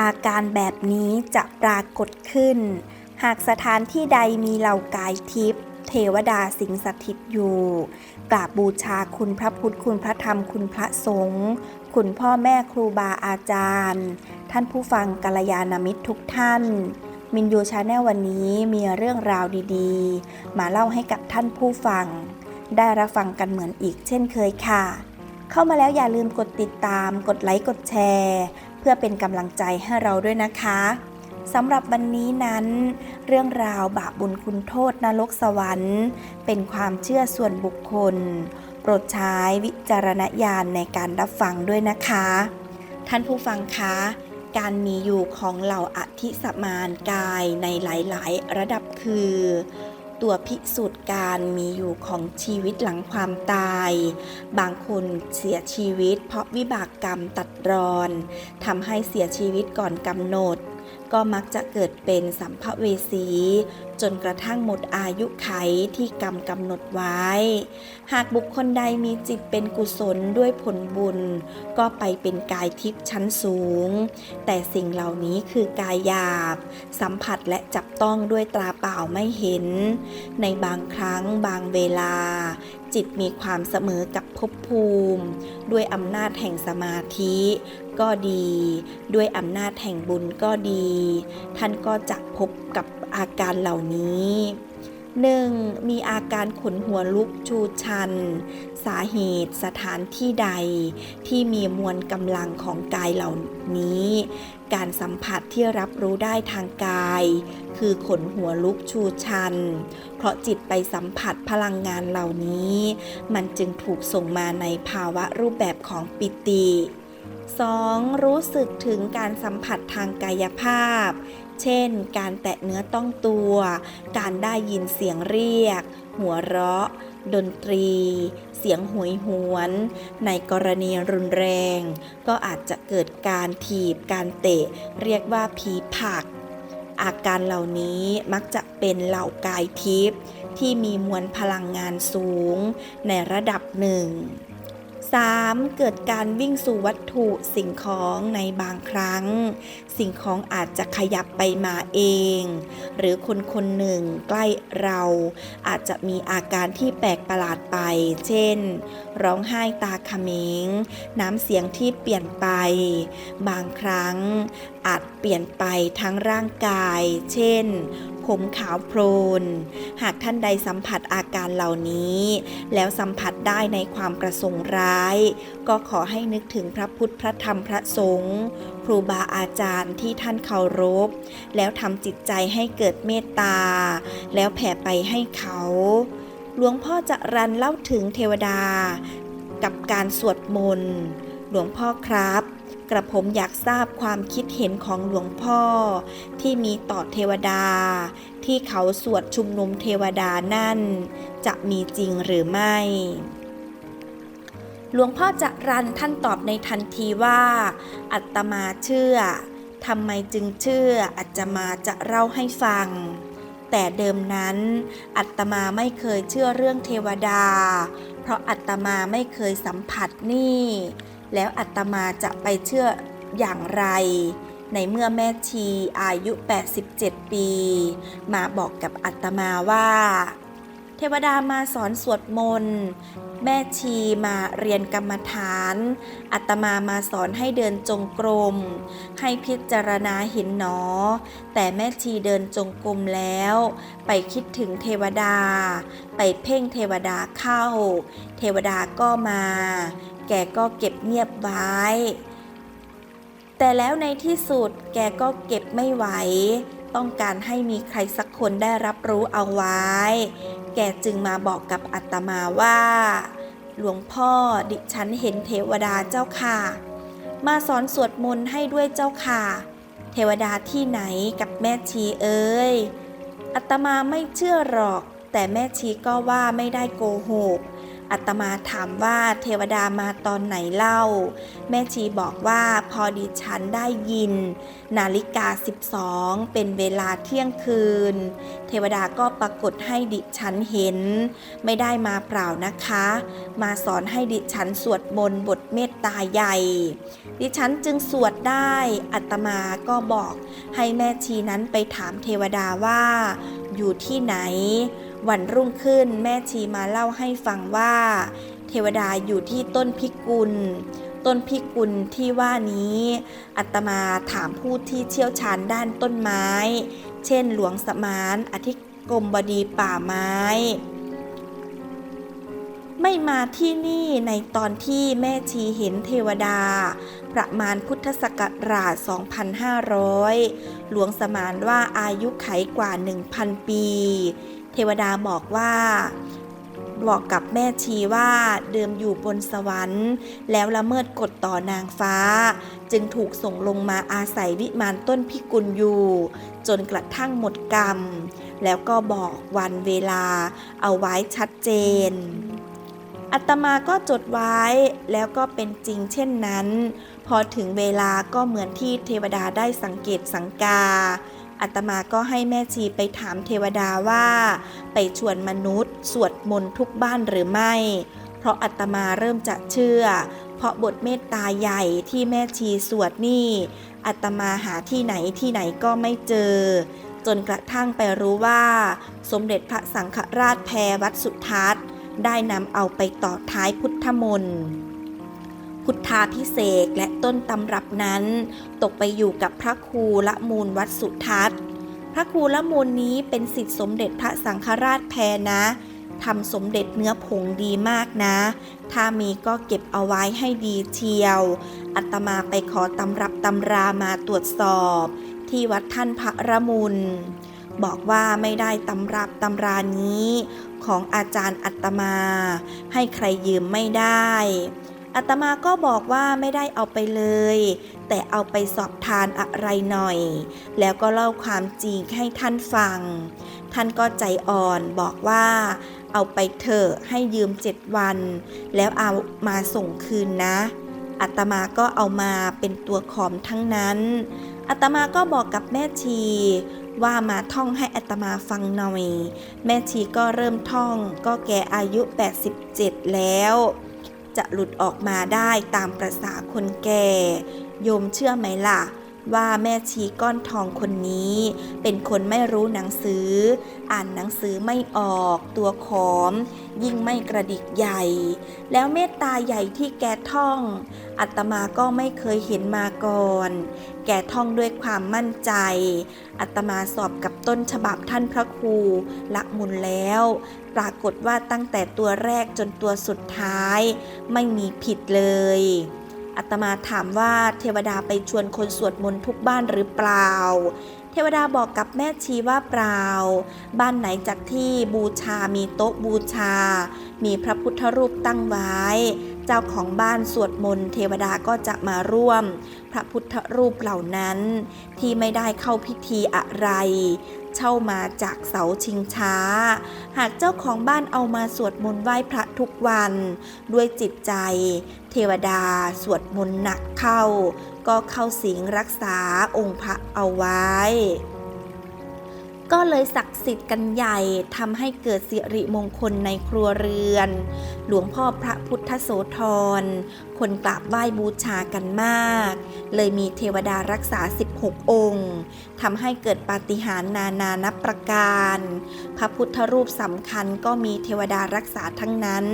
อาการแบบนี้จะปรากฏขึ้น หากสถานที่ใดมีเหล่ากายทิพย์เทวดาสิงสถิตอยู่ กราบบูชาคุณพระพุทธคุณพระธรรมคุณพระสงฆ์คุณพ่อแม่ครูบาอาจารย์ ท่านผู้ฟังกัลยาณมิตรทุกท่าน มินยูชาแนลวันนี้มีเรื่องราวดีๆ มาเล่าให้กับท่านผู้ฟัง ได้รับฟังกันเหมือนอีกเช่นเคยค่ะ เข้ามาแล้วอย่าลืมกดติดตาม กดไลค์ กดแชร์ เพื่อเป็นกำลังใจให้เราด้วยนะคะสำหรับวันนี้นั้น เรื่องราวบาปบุญคุณโทษนรกสวรรค์ เป็นความเชื่อส่วนบุคคล โปรดใช้วิจารณญาณในการรับฟังด้วยนะคะ ท่านผู้ฟังคะการมีอยู่ของเหล่าอธิสมานกายในหลาย ๆ ระดับคือ ตัวพิสูจน์การมีอยู่ของชีวิตหลังความตาย บางคนเสียชีวิตเพราะวิบากกรรมตัดรอนทำให้เสียชีวิตก่อนกำหนด ก็มักจะเกิดเป็นสัมภเวสี จนกระทั่งหมดอายุไขที่กรรมกำหนดไว้ หากบุคคลใดมีจิตเป็นกุศลด้วยผลบุญ ก็ไปเป็นกายทิพย์ชั้นสูง แต่สิ่งเหล่านี้คือกายหยาบ สัมผัสและจับต้องด้วยตราเปล่าไม่เห็น ในบางครั้งบางเวลา จิตมีความเสมอกับภพภูมิ ด้วยอำนาจแห่งสมาธิก็ดี ด้วยอำนาจแห่งบุญก็ดี ท่านก็จะพบกับอาการเหล่านี้ 1. มีอาการขนหัวลุกชูชัน สาเหตุสถานที่ใด ที่มีมวลกำลังของกายเหล่านี้ การสัมผัสที่รับรู้ได้ทางกาย คือขนหัวลุกชูชัน เพราะจิตไปสัมผัสพลังงานเหล่านี้ มันจึงถูกส่งมาในภาวะรูปแบบของปิติ 2. รู้สึกถึงการสัมผัสทางกายภาพ เช่น การแตะเนื้อต้องตัว การได้ยินเสียงเรียก หัวเราะ ดนตรี เสียงหวยหวน ในกรณีรุนแรง ก็อาจจะเกิดการถีบ การเตะ เรียกว่าผีผัก อาการเหล่านี้มักจะเป็นเหล่ากายทิพย์ที่มีมวลพลังงานสูง ในระดับหนึ่ง 3. เกิดการวิ่งสู่วัตถุสิ่งของในบางครั้ง สิ่งของอาจจะขยับไปมาเอง หรือคนคนหนึ่งใกล้เราอาจจะมีอาการที่แปลกประหลาดไป เช่น ร้องไห้ตาเขมง น้ำเสียงที่เปลี่ยนไป บางครั้งอาจเปลี่ยนไปทั้งร่างกาย เช่น ผมขาวโพลน หากท่านใดสัมผัสอาการเหล่านี้ แล้วสัมผัสได้ในความประสงค์ร้าย ก็ขอให้นึกถึงพระพุทธพระธรรมพระสงฆ์ครูบาอาจารย์ที่ท่านเคารพ แล้วทำจิตใจให้เกิดเมตตา แล้วแผ่ไปให้เขา หลวงพ่อจะรันเล่าถึงเทวดา กับการสวดมนต์ หลวงพ่อครับ กระผมอยากทราบความคิดเห็นของหลวงพ่อ ที่มีต่อเทวดา ที่เขาสวดชุมนุมเทวดานั่น จะมีจริงหรือไม่ หลวงพ่อจะรันท่านตอบในทันทีว่า อัตมาเชื่อทำไมจึงเชื่ออัตมาจะเล่าให้ฟัง แต่เดิมนั้น อัตมาไม่เคยเชื่อเรื่องเทวดา เพราะอัตมาไม่เคยสัมผัสนี่ แล้วอัตมาจะไปเชื่ออย่างไร ในเมื่อแม่ชีอายุ 87 ปี มาบอกกับอัตมาว่า เทวดามาสอนสวดมนต์แม่ชีมาเรียนกรรมฐาน อัตมามาสอนให้เดินจงกรม ให้พิจารณาเห็นหนอ แต่แม่ชีเดินจงกรมแล้ว ไปคิดถึงเทวดา ไปเพ่งเทวดาเข้า เทวดาก็มา แกก็เก็บเงียบไว้ แต่แล้วในที่สุดแกก็เก็บไม่ไหว ต้องการให้มีใครสักคนได้รับรู้เอาไว้ แกจึงมาบอกกับอัตมาว่า หลวงพ่อดิฉันเห็นเทวดาเจ้าค่ะ มาสอนสวดมนต์ให้ด้วยเจ้าค่ะ เทวดาที่ไหนกับแม่ชีเอ้ยอัตมาไม่เชื่อหรอก แต่แม่ชีก็ว่าไม่ได้โกหก อัตมาถามว่าเทวดามาตอนไหนเล่า แม่ชีบอกว่าพอดิฉันได้ยิน นาฬิกา 12 เป็นเวลาเที่ยงคืน เทวดาก็ปรากฏให้ดิฉันเห็น ไม่ได้มาเปล่านะคะ มาสอนให้ดิฉันสวดมนต์บทเมตตาใหญ่ ดิฉันจึงสวดได้อัตมาก็บอกให้แม่ชีนั้นไปถามเทวดาว่า อยู่ที่ไหน วันรุ่งขึ้นแม่ชีมาเล่าให้ฟังว่า เทวดาอยู่ที่ต้นพิกุล ต้นพิกุลที่ว่านี้อัตมาถามผู้ที่เชี่ยวชาญด้านต้นไม้ เช่นหลวงสมานอธิกรมบดีป่าไม้ ไม่มาที่นี่ในตอนที่แม่ชีเห็นเทวดา ประมาณพุทธศักราช 2,500 หลวงสมานว่าอายุไขกว่า 1,000 ปี เทวดาบอกว่าบอกกับแม่ชีว่าเดิมอยู่บนสวรรค์ แล้วละเมิดกฎต่อนางฟ้า จึงถูกส่งลงมาอาศัยวิมานต้นพิกุลอยู่ จนกระทั่งหมดกรรม แล้วก็บอกวันเวลาเอาไว้ชัดเจนอัตมาก็จดไว้แล้วก็เป็นจริงเช่นนั้น พอถึงเวลาก็เหมือนที่เทวดาได้สังเกตสังกา อัตมาก็ให้แม่ชีไปถามเทวดาว่า ไปชวนมนุษย์ สวดมนต์ทุกบ้านหรือไม่ เพราะอัตมาเริ่มจะเชื่อ เพราะบทเมตตาใหญ่ที่แม่ชีสวดนี่อัตมาหาที่ไหนที่ไหนก็ไม่เจอ จนกระทั่งไปรู้ว่า สมเด็จพระสังฆราชแพรวัดสุทัศน์ ได้นำเอาไปต่อท้ายพุทธมนต์ พุทธาพิเศษและต้นตำรับนั้น ตกไปอยู่กับพระครูละมูลวัดสุทัศน์ พระครูละมูลนี้เป็นสิทธิสมเด็จพระสังฆราชแพรนะทำสมเด็จเนื้อผงดีมากนะ ถ้ามีก็เก็บเอาไว้ให้ดีเชียว อัตมาไปขอตำรับตำรามาตรวจสอบ ที่วัดท่านพระระมุลบอกว่าไม่ได้ตำรับตำรานี้ ของอาจารย์อัตมา ให้ใครยืมไม่ได้ อัตมาก็บอกว่าไม่ได้เอาไปเลย แต่เอาไปสอบทานอะไรหน่อย แล้วก็เล่าความจริงให้ท่านฟัง ท่านก็ใจอ่อนบอกว่า เอาไปเถอะให้ยืมเจ็ดวัน แล้วเอามาส่งคืนนะอัตมาก็เอามาเป็นตัวขอมทั้งนั้นอัตมาก็บอกกับแม่ชีว่ามาท่องให้อัตมาฟังหน่อย แม่ชีก็เริ่มท่องก็แกอายุ 87 แล้ว จะหลุดออกมาได้ตามประษาคนแก่ โยมเชื่อไหมล่ะ ว่าแม่ชีก้อนทองคนนี้ เป็นคนไม่รู้หนังสือ อ่านหนังสือไม่ออกตัวขอม ยิ่งไม่กระดิกใหญ่ แล้วเมตตาใหญ่ที่แกท่อง อัตมาก็ไม่เคยเห็นมาก่อน แกท่องด้วยความมั่นใจ อัตมาสอบกับต้นฉบับท่านพระครูละมุนแล้ว ปรากฏว่าตั้งแต่ตัวแรกจนตัวสุดท้าย ไม่มีผิดเลย อัตมาถามว่าเทวดาไปชวนคนสวดมนต์ทุกบ้านหรือเปล่า เทวดาบอกกับแม่ชีว่าเปล่า บ้านไหนจากที่บูชามีโต๊ะบูชา มีพระพุทธรูปตั้งไว้ เจ้าของบ้านสวดมนต์เทวดาก็จะมาร่วม พระพุทธรูปเหล่านั้น ที่ไม่ได้เข้าพิธีอะไร เช่ามาจากเสาชิงช้า หากเจ้าของบ้านเอามาสวดมนต์ไหว้พระทุกวัน ด้วยจิตใจ เทวดาสวดมนต์หนักเข้า ก็เข้าสิงรักษาองค์พระเอาไว้ ก็เลยศักดิ์สิทธิ์กันใหญ่ทำให้เกิดสิริมงคลในครัวเรือน หลวงพ่อพระพุทธโสธร คนกราบไหว้บูชากันมาก เลยมีเทวดารักษา 16 องค์ทำให้เกิดปาฏิหาริย์นานานับประการ พระพุทธรูปสำคัญก็มีเทวดารักษาทั้งนั้น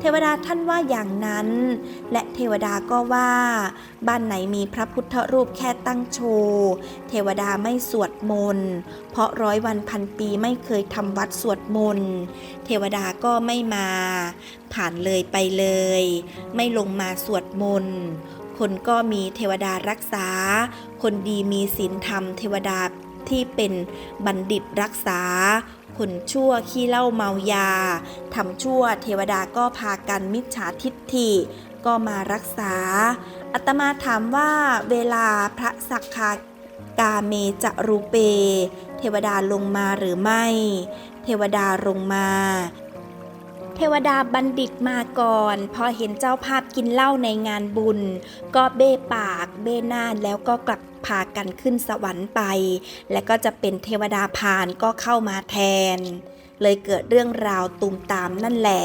เทวดาท่านว่าอย่างนั้น และเทวดาก็ว่า บ้านไหนมีพระพุทธรูปแค่ตั้งโชว์เทวดาไม่สวดมนต์ เพราะร้อยวันพันปีไม่เคยทำวัดสวดมนต์ เทวดาก็ไม่มา ผ่านเลยไปเลย ไม่ลงมาสวดมนต์คนก็มีเทวดารักษา คนดีมีศีลธรรมเทวดาที่เป็นบัณฑิตรักษา คนชั่วขี้เล้าเมายาทำชั่วเทวดาก็พากันมิจฉาทิฏฐิ ก็มารักษา อัตมาถามว่าเวลาพระสักคากาเมจะรูเป เทวดาลงมาหรือไม่ เทวดาลงมา เทวดาบัณฑิตมาก่อน พอเห็นเจ้าภาพกินเหล้าในงานบุญ ก็เบ้ปากเบ้หน้าแล้วก็กลับพากันขึ้นสวรรค์ไป และก็จะเป็นเทวดาพานก็เข้ามาแทน เลยเกิดเรื่องราวตุมตามนั่นแหละ